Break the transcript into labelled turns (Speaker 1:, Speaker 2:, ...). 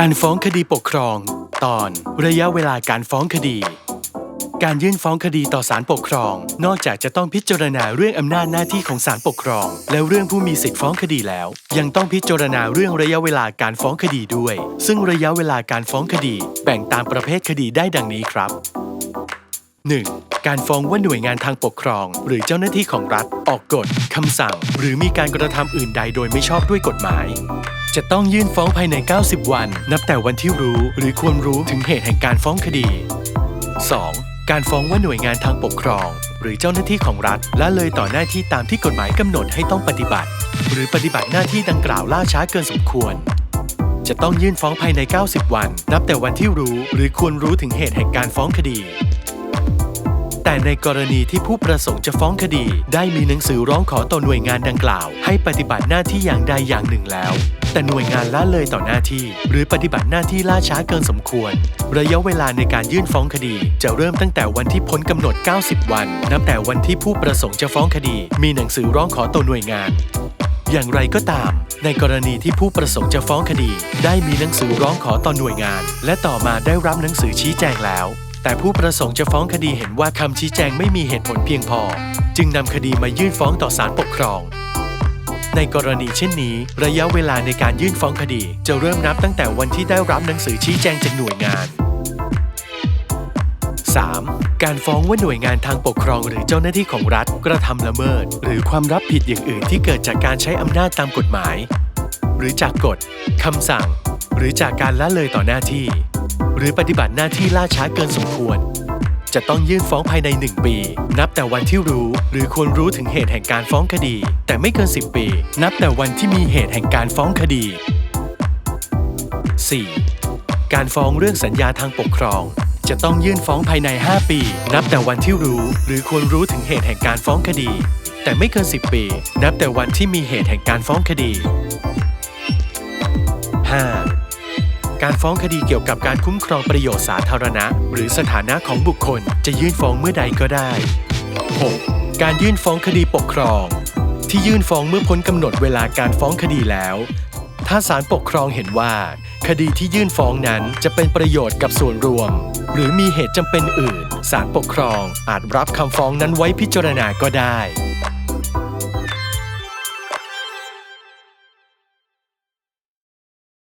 Speaker 1: การฟ้องคดีปกครอง ตอนระยะเวลาการฟ้องคดี การยื่นฟ้องคดีต่อศาลปกครอง นอกจากจะต้องพิจารณาเรื่องอำนาจหน้าที่ของศาลปกครอง และเรื่องผู้มีสิทธิฟ้องคดีแล้ว ยังต้องพิจารณาเรื่องระยะเวลาการฟ้องคดีด้วย ซึ่งระยะเวลาการฟ้องคดี แบ่งตามประเภทคดีได้ดังนี้ครับ 1. การฟ้องว่าหน่วยงานทางปกครอง หรือเจ้าหน้าที่ของรัฐออกกฎคำสั่ง หรือมีการกระทำอื่นใดโดยไม่ชอบด้วยกฎหมาย จะต้องยื่นฟ้องภายใน 90 วัน นับแต่วันที่รู้หรือควรรู้ถึงเหตุแห่งการฟ้องคดี 2. การฟ้องว่าหน่วยงานทางปกครอง หรือเจ้าหน้าที่ของรัฐละเลยต่อหน้าที่ตามที่กฎหมายกำหนดให้ต้องปฏิบัติ หรือปฏิบัติหน้าที่ดังกล่าวล่าช้าเกินสมควรจะต้องยื่นฟ้องภายใน 90 วัน นับแต่วันที่รู้หรือควรรู้ถึงเหตุแห่งการฟ้องคดี แต่ในกรณีที่ผู้ประสงค์จะฟ้องคดี ได้มีหนังสือร้องขอต่อหน่วยงานดังกล่าว ให้ปฏิบัติหน้าที่อย่างใดอย่างหนึ่งแล้ว แต่หน่วยงานละเลยต่อหน้าที่ หรือปฏิบัติหน้าที่ล่าช้าเกินสมควร ระยะเวลาในการยื่นฟ้องคดี จะเริ่มตั้งแต่วันที่พ้นกำหนด 90 วัน นับแต่วันที่ผู้ประสงค์จะฟ้องคดี มีหนังสือร้องขอต่อหน่วยงานอย่างไรก็ตาม ในกรณีที่ผู้ประสงค์จะฟ้องคดี ได้มีหนังสือร้องขอต่อหน่วยงาน และต่อมาได้รับหนังสือชี้แจงแล้ว แต่ผู้ประสงค์จะฟ้องคดีเห็นว่าคำชี้แจงไม่มีเหตุผลเพียงพอ จึงนำคดีมายื่นฟ้องต่อศาลปกครอง ในกรณีเช่นนี้ ระยะเวลาในการยื่นฟ้องคดี จะเริ่มนับตั้งแต่วันที่ได้รับหนังสือชี้แจงจากหน่วยงาน 3. การฟ้องว่าหน่วยงานทางปกครองหรือเจ้าหน้าที่ของรัฐกระทำละเมิด หรือความรับผิดอย่างอื่นที่เกิดจากการใช้อำนาจตามกฎหมาย หรือจากกฎคำสั่ง หรือจากการละเลยต่อหน้าที่ หรือปฏิบัติหน้าที่ล่าช้าเกินสมควร จะต้องยื่นฟ้องภายใน 1 ปี นับแต่วันที่รู้ หรือควรรู้ถึงเหตุแห่งการฟ้องคดี แต่ไม่เกิน 10 ปี นับแต่วันที่มีเหตุแห่งการฟ้องคดี 4. การฟ้องเรื่องสัญญาทางปกครอง จะต้องยื่นฟ้องภายใน 5 ปี นับแต่วันที่รู้ หรือควรรู้ถึงเหตุแห่งการฟ้องคดี แต่ไม่เกิน 10 ปี นับแต่วันที่มีเหตุแห่งการฟ้องคดี 5. การฟ้องคดีเกี่ยวกับการคุ้มครองประโยชน์สาธารณะ หรือสถานะของบุคคลจะยื่นฟ้องเมื่อใดก็ได้ 6. การยื่นฟ้องคดีปกครอง ที่ยื่นฟ้องเมื่อพ้นกำหนดเวลาการฟ้องคดีแล้ว ถ้าศาลปกครองเห็นว่า คดีที่ยื่นฟ้องนั้นจะเป็นประโยชน์กับส่วนรวม หรือมีเหตุจำเป็นอื่นศาลปกครองอาจรับคำฟ้องนั้นไว้พิจารณาก็ได้